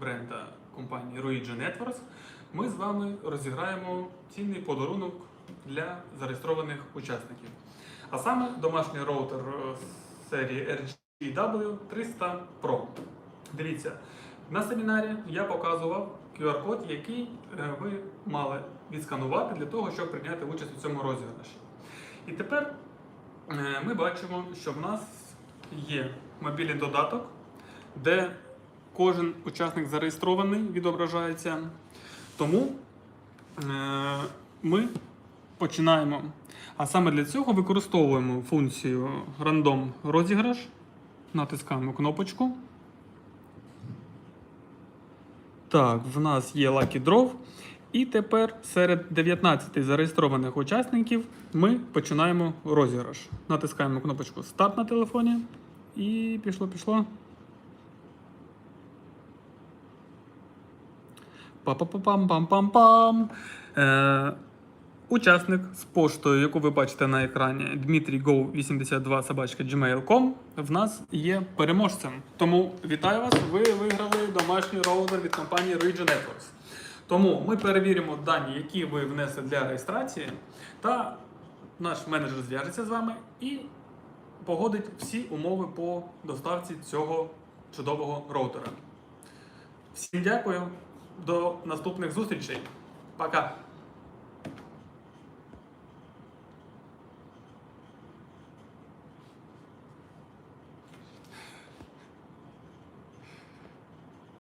бренда компанії Ruigi Networks, ми з вами розіграємо цінний подарунок для зареєстрованих учасників. А саме домашній роутер е, серії RGW 300 Pro. Дивіться, на семінарі я показував QR-код, який е, ви мали відсканувати для того, щоб прийняти участь у цьому розіграші. І тепер е, ми бачимо, що в нас є мобільний додаток, де кожен учасник зареєстрований, відображається. Тому е, ми починаємо. А саме для цього використовуємо функцію рандом розіграш. Натискаємо кнопочку. Так, в нас є Lucky Draw. І тепер серед 19 зареєстрованих учасників ми починаємо розіграш. Натискаємо кнопочку Старт на телефоні. І пішло, Па-па-па-пам-пам-пам-пам. Е, учасник з поштою, яку ви бачите на екрані, Дмитрій Go 82 собачка gmail.com, в нас є переможцем. Тому вітаю вас! Ви виграли домашній роутер від компанії Ruigi Networks. Тому ми перевіримо дані, які ви внесли для реєстрації, та наш менеджер зв'яжеться з вами і погодить всі умови по доставці цього чудового роутера. Всім дякую, до наступних зустрічей. Пока!